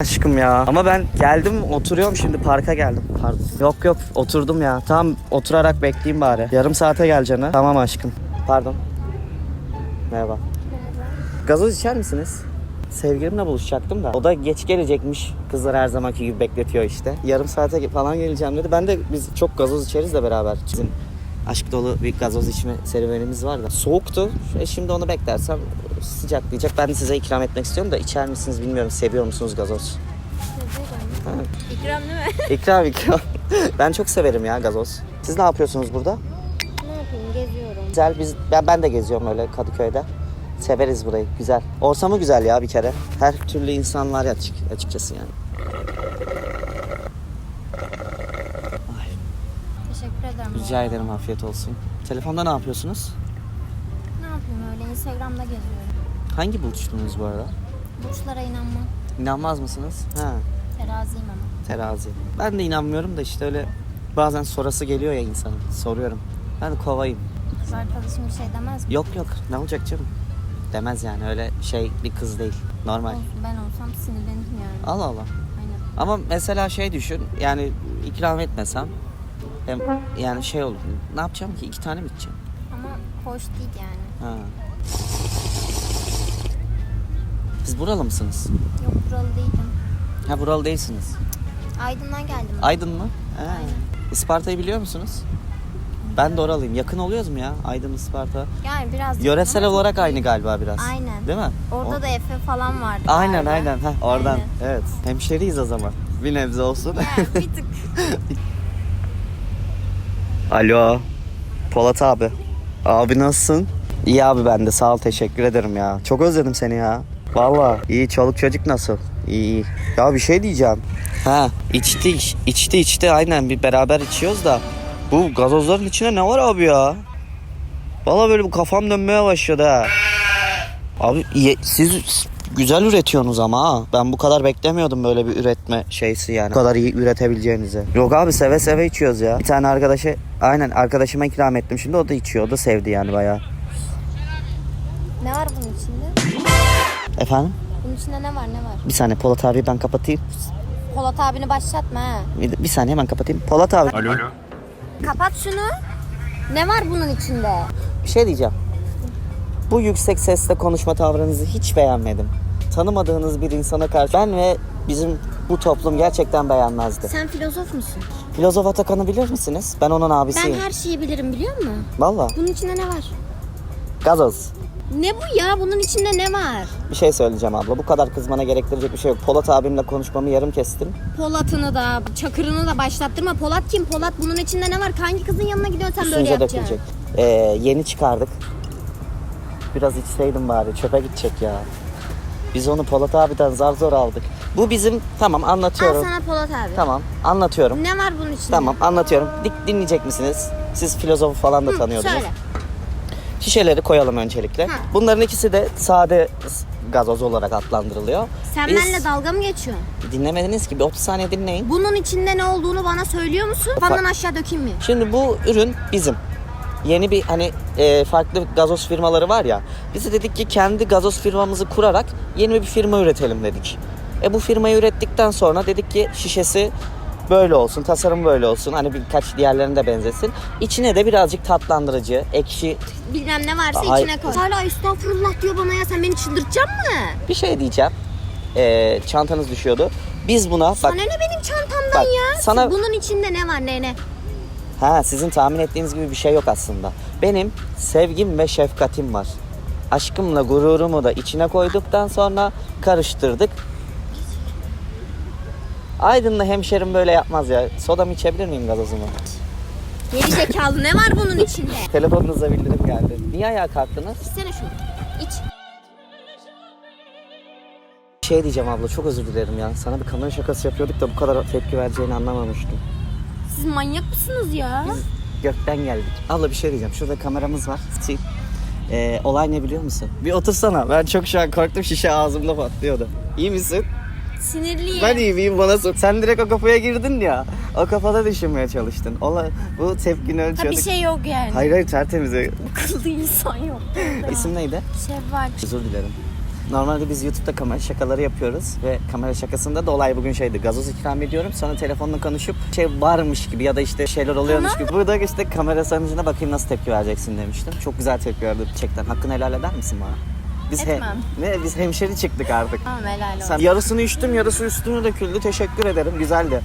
Aşkım ya. Ama ben geldim oturuyorum şimdi parka geldim. Pardon. Yok yok oturdum ya. Tamam oturarak bekleyeyim bari. Yarım saate geleceğine. Tamam aşkım. Pardon. Merhaba. Gazoz içer misiniz? Sevgilimle buluşacaktım da. O da geç gelecekmiş. Kızlar her zamanki gibi bekletiyor işte. Yarım saate falan geleceğim dedi. Ben de biz çok gazoz içeriz de beraber. Bizim aşk dolu bir gazoz içme serüvenimiz var da. Soğuktu. E şimdi onu beklersem sıcaklayacak. Ben de size ikram etmek istiyorum da içer misiniz bilmiyorum. Seviyor musunuz gazoz? İkram değil mi? İkram ikram. ben çok severim ya gazoz. Siz ne yapıyorsunuz burada? ne yapayım geziyorum. Güzel biz ben, ben de geziyorum öyle Kadıköy'de. Severiz burayı. Güzel. Ortamı güzel ya bir kere. Her türlü insan var ya açık, açıkçası yani. Teşekkür ederim. bu Rica ederim afiyet olsun. Telefonda ne yapıyorsunuz? Ne yapayım öyle Instagram'da geziyorum. Hangi burçtunuz bu arada? Burçlara inanmam. İnanmaz mısınız? Ha, Teraziyim ama. terazi. Ben de inanmıyorum da işte öyle bazen sorası geliyor ya insanın. Soruyorum. Ben de kovayım. Kız arkadaşım bir şey demez mi? Yok yok ne olacak canım? Demez yani öyle şey bir kız değil. Normal. Olsun, ben olsam sinirlenirim yani. Allah Allah. Aynen. Ama mesela şey düşün yani ikram etmesem hem yani şey olur. Ne yapacağım ki? iki tane mi içeceğim? Ama hoş değil yani. Ha. Siz buralı mısınız? Yok buralı değilim. Ha buralı değilsiniz. Aydın'dan geldim. Aydın mı? Ha. Isparta'yı biliyor musunuz? Ben de oralıyım. Yakın oluyoruz mu ya? Aydın, Isparta. Yani biraz Yöresel ama olarak aynı galiba biraz. Aynen. Değil mi? Orada O- da Efe falan vardı. Aynen galiba. aynen. Heh, oradan. Aynen. Evet. Hemşeriyiz o zaman. Bir nebze olsun. Yani bir tık. Alo. Polat abi. Abi nasılsın? İyi abi ben de sağ ol teşekkür ederim ya. Çok özledim seni ya. Valla iyi çoluk çocuk nasıl? İyi iyi. Ya bir şey diyeceğim. Ha içti iç- içti içti aynen bir beraber içiyoruz da. Bu gazozların içinde ne var abi ya? Valla böyle bu kafam dönmeye başladı ha. Abi ye- siz güzel üretiyorsunuz ama ha. Ben bu kadar beklemiyordum böyle bir üretme şeysi yani. Bu kadar iyi üretebileceğinizi. Yok abi seve seve içiyoruz ya. Bir tane arkadaşı aynen arkadaşıma ikram ettim şimdi o da içiyor. O da sevdi yani bayağı. ne var bunun içinde? Efendim? Bunun içinde ne var ne var? Bir saniye Polat abi ben kapatayım. Polat abini başlatma ha. Bir, bir saniye hemen kapatayım. Polat abi Kapat şunu. Ne var bunun içinde? bir şey diyeceğim. Bu yüksek sesle konuşma tavrınızı hiç beğenmedim. Tanımadığınız bir insana karşı ben ve bizim bu toplum gerçekten beğenmezdi. Sen filozof musun? Filozof Atakan'ı bilir misiniz? Ben onun Ben abisiyim. her şeyi bilirim biliyor musun? Valla. Bunun içinde ne var? Gazoz. Ne bu ya? Bunun içinde ne var? Bir şey söyleyeceğim abla. Bu kadar kızmana gerektirecek bir şey yok. Polat abimle konuşmamı yarım kestim. Polat'ını da, Çakır'ını da başlattırma. Polat kim? Polat bunun içinde ne var? Hangi kızın yanına gidiyorsun sen böyle Üstünüze yapacaksın? dökülecek. Ee, yeni çıkardık. Biraz içseydim bari. Çöpe gidecek ya. Biz onu Polat abiden zar zor aldık. Bu bizim tamam Al anlatıyorum. sana Polat abi. Tamam anlatıyorum. Ne var bunun içinde? Tamam anlatıyorum. Dik dinleyecek misiniz? Siz filozofu falan da tanıyordunuz. Söyle. Şişeleri koyalım öncelikle. Ha. Bunların ikisi de sade gazoz olarak adlandırılıyor. Sen Biz- benimle dalga mı geçiyorsun? Dinlemediniz ki bir 30 saniye dinleyin. Bunun içinde ne olduğunu bana söylüyor musun? Kafandan aşağı dökeyim mi? Şimdi bu ürün bizim. Yeni bir hani e, farklı gazoz firmaları var ya. Biz de dedik ki kendi gazoz firmamızı kurarak yeni bir firma üretelim dedik. E bu firmayı ürettikten sonra dedik ki şişesi böyle olsun, tasarım böyle olsun. Hani birkaç diğerlerine de benzesin. İçine de birazcık tatlandırıcı, ekşi Bilmem ne varsa Hayır. içine koy. Hala estağfurullah diyor bana ya. Sen beni çıldırtacaksın mı? bir şey diyeceğim. E, çantanız düşüyordu. Biz buna bak Sana ne benim çantamdan Bak, ya? sana- Bunun içinde ne var ne ne? Ha sizin tahmin ettiğiniz gibi bir şey yok aslında. Benim sevgim ve şefkatim var. Aşkımla gururumu da içine koyduktan sonra karıştırdık. Aydın'la hemşerim böyle yapmaz ya. Sodamı içebilir miyim gazozumu? Geri zekalı ne var bunun içinde? Telefonunuza bildirim geldi. Niye ayağa kalktınız? İçsene şunu. İç. Şey diyeceğim abla çok özür dilerim ya. Sana bir kamera şakası yapıyorduk da bu kadar tepki vereceğini anlamamıştım. Siz manyak mısınız ya? Gökten geldik. Abla bir şey diyeceğim. Şurada kameramız var. Tutayım. Ee, olay ne biliyor musun? Bir otursana. Ben çok şu an korktum. Şişe ağzımda patlıyordu. İyi misin? Sinirliyim. Ben iyi miyim bana sor. Sen direkt o kafaya girdin ya. O kafada düşünmeye çalıştın. Ola, bu tepkini Ha ölçüyorduk. bir şey yok yani. Hayır hayır tertemiz. Akıllı insan yok. İsim neydi? Şevval. Özür dilerim. Normalde biz YouTube'da kamera şakaları yapıyoruz ve kamera şakasında da olay bugün şeydi. Gazoz ikram ediyorum. Sonra telefonla konuşup şey varmış gibi ya da işte şeyler oluyormuş gibi. Burada işte kamera sonucuna bakayım nasıl tepki vereceksin demiştim. Çok güzel tepki verdi gerçekten. Hakkını helal eder misin bana? Biz he- Etmem. ne biz hemşeri çıktık artık. Tamam helal olsun. Sen yarısını içtim, yarısı üstüne döküldü. Teşekkür ederim. Güzeldi.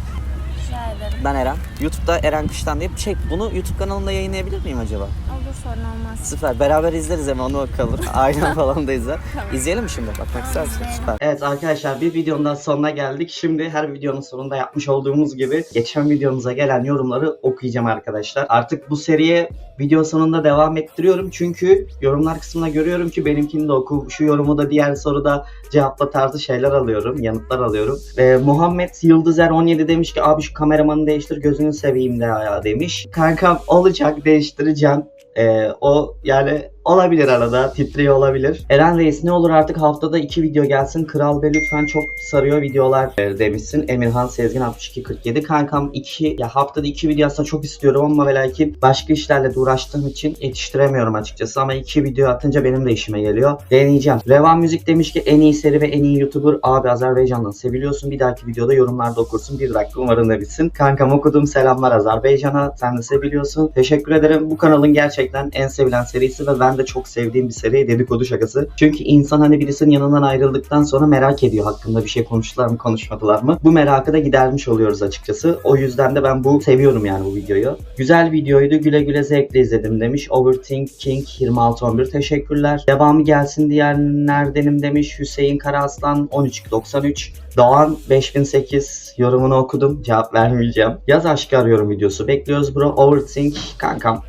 Rica ederim. Ben Eren. YouTube'da Eren Kıştan deyip şey bunu YouTube kanalında yayınlayabilir miyim acaba? Olur sorun olmaz. Süper. Beraber izleriz hemen onu kalır. Aynen falan da izler. Tamam. İzleyelim mi şimdi? Bakmak ister misin? Süper. Evet arkadaşlar bir videonun daha sonuna geldik. Şimdi her videonun sonunda yapmış olduğumuz gibi geçen videomuza gelen yorumları okuyacağım arkadaşlar. Artık bu seriye video sonunda devam ettiriyorum. Çünkü yorumlar kısmına görüyorum ki benimkini de oku. Şu yorumu da diğer soruda cevapla tarzı şeyler alıyorum. Yanıtlar alıyorum. Ee, Muhammed Yıldızer 17 demiş ki abi şu kameramanı değiştir gözünü seveyim de ya demiş. Kankam olacak değiştireceğim. Ee, o yani olabilir arada titriyor olabilir. Eren Reis ne olur artık haftada iki video gelsin. Kral Bey lütfen çok sarıyor videolar e, demişsin. Emirhan Sezgin 6247. Kankam iki ya haftada iki video aslında çok istiyorum ama ve lakin başka işlerle de uğraştığım için yetiştiremiyorum açıkçası ama iki video atınca benim de işime geliyor. Deneyeceğim. Revan Müzik demiş ki en iyi seri ve en iyi YouTuber abi Azerbaycan'dan seviliyorsun. Bir dahaki videoda yorumlarda okursun. Bir dakika umarım da bitsin. Kankam okudum selamlar Azerbaycan'a. Sen de seviliyorsun. Teşekkür ederim. Bu kanalın gerçekten en sevilen serisi ve ben de çok sevdiğim bir seri dedikodu şakası. Çünkü insan hani birisinin yanından ayrıldıktan sonra merak ediyor hakkında bir şey konuştular mı konuşmadılar mı. Bu merakı da gidermiş oluyoruz açıkçası. O yüzden de ben bu seviyorum yani bu videoyu. Güzel videoydu. Güle güle zevkle izledim demiş. Overthinking 2611 teşekkürler. Devamı gelsin diyenlerdenim demiş. Hüseyin Karaaslan 1393. Doğan 5008 yorumunu okudum. Cevap vermeyeceğim. Yaz aşkı arıyorum videosu. Bekliyoruz bro. Overthink kankam.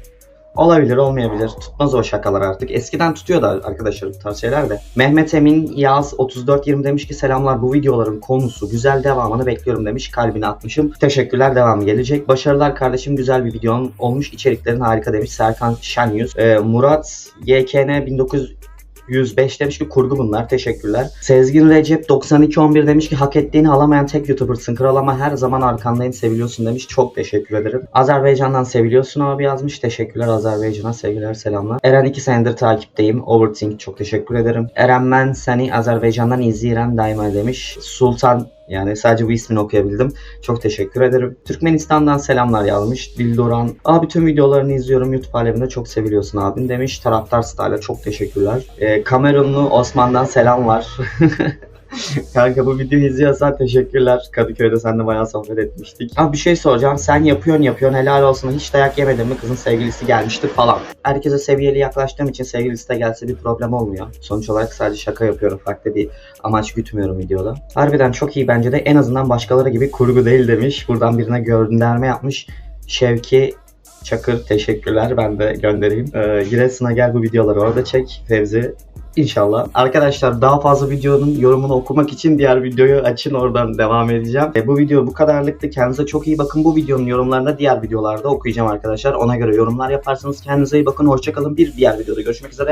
Olabilir olmayabilir. Tutmaz o şakalar artık. Eskiden tutuyor da arkadaşlar bu tarz şeyler de. Mehmet Emin Yaz 3420 demiş ki selamlar bu videoların konusu güzel devamını bekliyorum demiş. Kalbine atmışım. Teşekkürler devamı gelecek. Başarılar kardeşim güzel bir videon olmuş. İçeriklerin harika demiş. Serkan Şenyüz. Ee, Murat YKN 1900 105 demiş ki kurgu bunlar. Teşekkürler. Sezgin Recep 9211 demiş ki hak ettiğini alamayan tek YouTuber'sın. Kral ama her zaman arkandayım seviliyorsun demiş. Çok teşekkür ederim. Azerbaycan'dan seviliyorsun abi yazmış. Teşekkürler Azerbaycan'a sevgiler selamlar. Eren 2 senedir takipteyim. Overthink çok teşekkür ederim. Eren ben seni Azerbaycan'dan izleyen daima demiş. Sultan yani sadece bu ismini okuyabildim. Çok teşekkür ederim. Türkmenistan'dan selamlar yazmış. Dildoran. Abi tüm videolarını izliyorum. YouTube aleminde çok seviliyorsun abim demiş. Taraftar Style'a çok teşekkürler. Ee, Kamerunlu Osman'dan selamlar. Kanka bu videoyu izliyorsan teşekkürler. Kadıköy'de seninle bayağı sohbet etmiştik. Abi bir şey soracağım. Sen yapıyorsun yapıyorsun helal olsun. Hiç dayak yemedin mi? Kızın sevgilisi gelmişti falan. Herkese seviyeli yaklaştığım için sevgilisi de gelse bir problem olmuyor. Sonuç olarak sadece şaka yapıyorum. Farklı bir amaç gütmüyorum videoda. Harbiden çok iyi bence de. En azından başkaları gibi kurgu değil demiş. Buradan birine gönderme yapmış. Şevki Çakır teşekkürler. Ben de göndereyim. Ee, Giresun'a gel bu videoları orada çek. Fevzi İnşallah. Arkadaşlar daha fazla videonun yorumunu okumak için diğer videoyu açın oradan devam edeceğim. E, bu video bu kadarlıktı. Kendinize çok iyi bakın. Bu videonun yorumlarını diğer videolarda okuyacağım arkadaşlar. Ona göre yorumlar yaparsanız kendinize iyi bakın. Hoşçakalın. Bir diğer videoda görüşmek üzere.